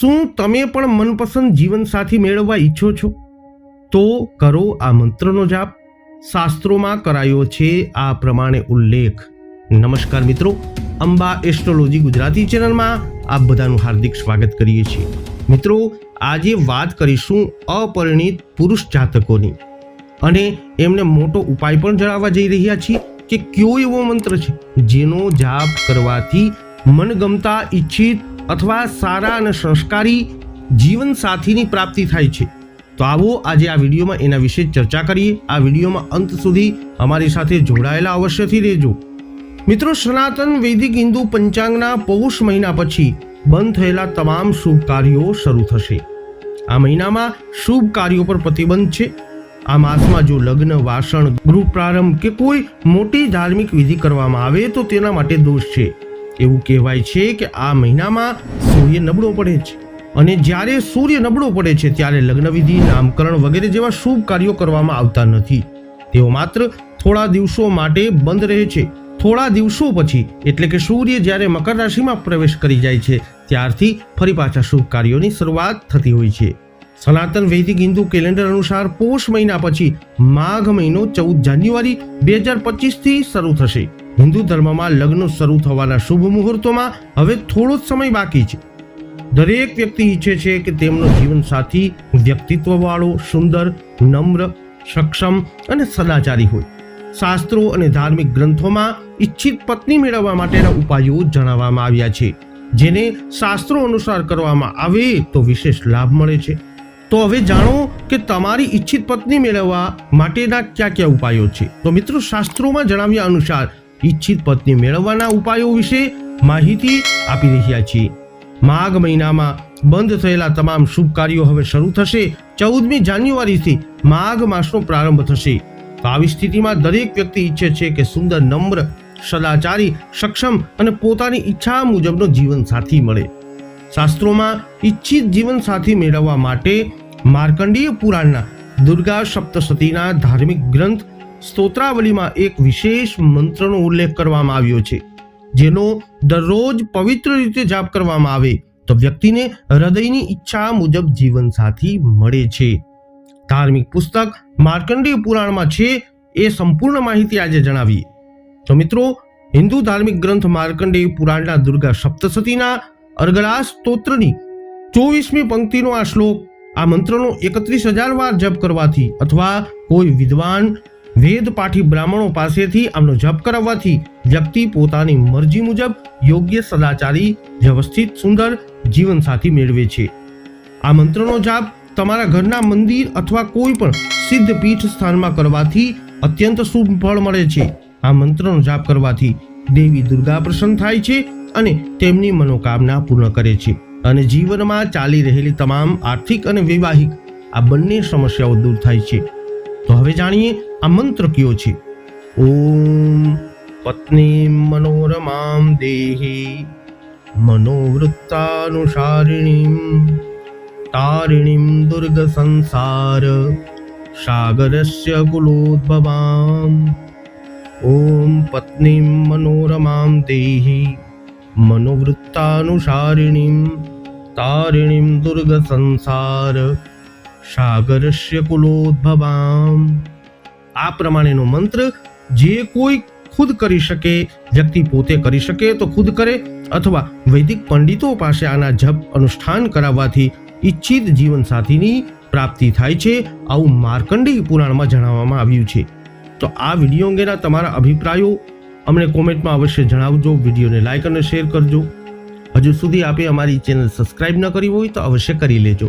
શું તમે પણ મનપસંદ જીવનસાથી મેળવવા ઈચ્છો છો? તો કરો આ મંત્રનો જાપ. શાસ્ત્રોમાં કરાયો છે આ પ્રમાણે ઉલ્લેખ. નમસ્કાર મિત્રો, અંબા એસ્ટ્રોલોજી ગુજરાતી ચેનલમાં આપ બધાનું હાર્દિક સ્વાગત કરીએ છીએ. મિત્રો, આજે વાત કરીશું અપરિણિત પુરુષ જાતકોની. અને એમને મોટો ઉપાય પણ જણાવવા જઈ રહ્યા છીએ કે કયો એવો મંત્ર છે જેનો જાપ કરવાથી મનગમતા, ઈચ્છિત અથવા સારા અને સંસ્કારી જીવન સાથીની પ્રાપ્તિ થાય છે. તો આવો આજે આ વિડીયોમાં એના વિશે ચર્ચા કરીએ. આ વિડીયોમાં અંત સુધી અમારી સાથે જોડાયેલા અવશ્યથી રહેજો. મિત્રો, સનાતન વૈદિક હિન્દુ પંચાંગના પૌષ મહિના પછી બંધ થયેલા તમામ શુભ કાર્યો શરૂ થશે. આ મહિનામાં શુભ કાર્યો પર પ્રતિબંધ છે. આ માસમાં જો લગ્ન, વાસણ, ગૃહ પ્રારંભ કે કોઈ મોટી ધાર્મિક વિધિ કરવામાં આવે તો તેના માટે દોષ છે. એવું કહેવાય છે કે આ મહિનામાં સૂર્ય નબળો પડે છે. અને જ્યારે સૂર્ય નબળો પડે છે, ત્યારે લગ્નવિધિ, નામકરણ વગેરે જેવા શુભ કાર્યો કરવામાં આવતા નથી. તેઓ માત્ર થોડા દિવસો માટે બંધ રહે છે. થોડા દિવસો પછી, એટલે કે સૂર્ય જ્યારે મકર રાશિમાં પ્રવેશ કરી જાય છે, ત્યારથી ફરી પાછા શુભ કાર્યોની શરૂઆત થતી હોય છે. સનાતન વૈદિક હિન્દુ કેલેન્ડર અનુસાર પોષ મહિના પછી માઘ મહિનો ચૌદ જાન્યુઆરી બે હજાર પચીસથી શરૂ થશે. હિન્દુ ધર્મમાં લગ્ન શરૂ થવાના શુભ મુહૂર્તોમાં હવે થોડો જ સમય બાકી છે. દરેક વ્યક્તિ ઈચ્છે છે કે તેમનો જીવનસાથી વ્યક્તિત્વવાળો, સુંદર, નમ્ર, સક્ષમ અને સદાચારી હોય. શાસ્ત્રો અને ધાર્મિક ગ્રંથોમાં ઈચ્છિત પત્ની મેળવવા માટેના ઉપાયો જણાવવામાં આવ્યા છે. જેને શાસ્ત્રો અનુસાર કરવામાં આવે તો વિશેષ લાભ મળે છે. તો હવે જાણો કે તમારી ઈચ્છિત પત્ની મેળવવા માટેના કયા કયા ઉપાયો છે. તો મિત્રો, શાસ્ત્રોમાં જણાવ્યા અનુસાર ઈચ્છિત પત્ની મેળવવાના ઉપાયો વિશે માહિતી આપી રહ્યા છીએ. માઘ મહિનામાં બંધ થયેલા તમામ શુભ કાર્યો હવે શરૂ થશે. ચૌદમી જાન્યુઆરીથી માઘ માસનો પ્રારંભ થશે. તો આવી સ્થિતિમાં દરેક વ્યક્તિ ઈચ્છે છે કે સુંદર, નમ્ર, સદાચારી, સક્ષમ અને પોતાની ઈચ્છા મુજબનો જીવનસાથી મળે. શાસ્ત્રોમાં ઈચ્છિત જીવનસાથી મેળવવા માટે માર્કંડીય પુરાણના દુર્ગા સપ્તસતીના ધાર્મિક ગ્રંથ સ્તોત્રાવલીમાં એક વિશેષ મંત્રનો ઉલ્લેખ કરવામાં આવ્યો છે, જેનો દરરોજ પવિત્ર રીતે જાપ કરવામાં આવે તો વ્યક્તિને હૃદયની ઈચ્છા મુજબ જીવન સાથી મળે છે. ધાર્મિક પુસ્તક માર્કંડેય પુરાણમાં છે એ સંપૂર્ણ માહિતી આજે જણાવીએ. તો મિત્રો, હિન્દુ ધાર્મિક ગ્રંથ માર્કંડેય પુરાણના દુર્ગા સપ્તસતીના અર્ગલા સ્તોત્રની ચોવીસમી પંક્તિનો આ શ્લોક, આ મંત્રનો એકત્રીસ હજાર વાર જપ કરવાથી અથવા કોઈ વિદ્વાન વેદ પાઠી બ્રાહ્મણો પાસેથી આમનો જપ કરાવવાથી વ્યક્તિ પોતાની મરજી મુજબ યોગ્ય સદાચારી, વ્યવસ્થિત, સુંદર જીવનસાથી મેળવે છે. આ મંત્રનો જાપ તમારા ઘરના મંદિર અથવા કોઈ પણ સિદ્ધ પીઠ સ્થાનમાં કરવાથી અત્યંત શુભ ફળ મળે છે. આ મંત્રનો જાપ કરવાથી દેવી દુર્ગા પ્રસન્ન થાય છે અને તેમની મનોકામના પૂર્ણ કરે છે અને જીવનમાં ચાલી રહેલી તમામ આર્થિક અને વૈવાહિક આ બંને સમસ્યાઓ દૂર થાય છે. તો હવે જાણીએ આ મંત્ર કયો છે ઓમ પત્ની મનોરમામ દેહી મનોવૃત્તાનુસારિણીમ તારિણીમ દુર્ગ સંસાર સાગરસ્ય કુલોદ્ભવામ ઓમ પત્નીમ મનોરમામ દેહી મનોવૃત્તાનુસારિણીમ તારિણીમ દુર્ગ સંસાર સાગરસ્ય કુલોદ્ભવામ. આ પ્રમાણેનો મંત્ર જે કોઈ ખુદ કરી શકે, વ્યક્તિ પોતે કરી શકે તો ખુદ કરે અથવા વૈદિક પંડિતો પાસે આના જપ અનુષ્ઠાન કરાવવાથી ઈચ્છિત જીવનસાથીની પ્રાપ્તિ થાય છે આવું માર્કંડેય પુરાણમાં જણાવવામાં આવ્યું છે. તો આ વીડિયો અંગેના તમારા અભિપ્રાયો અમને કોમેન્ટમાં અવશ્ય જણાવજો, વિડીયોને લાઇક અને શેર કરજો. હજુ સુધી આપે અમારી ચેનલ સબસ્ક્રાઇબ ન કરી હોય તો અવશ્ય કરી લેજો.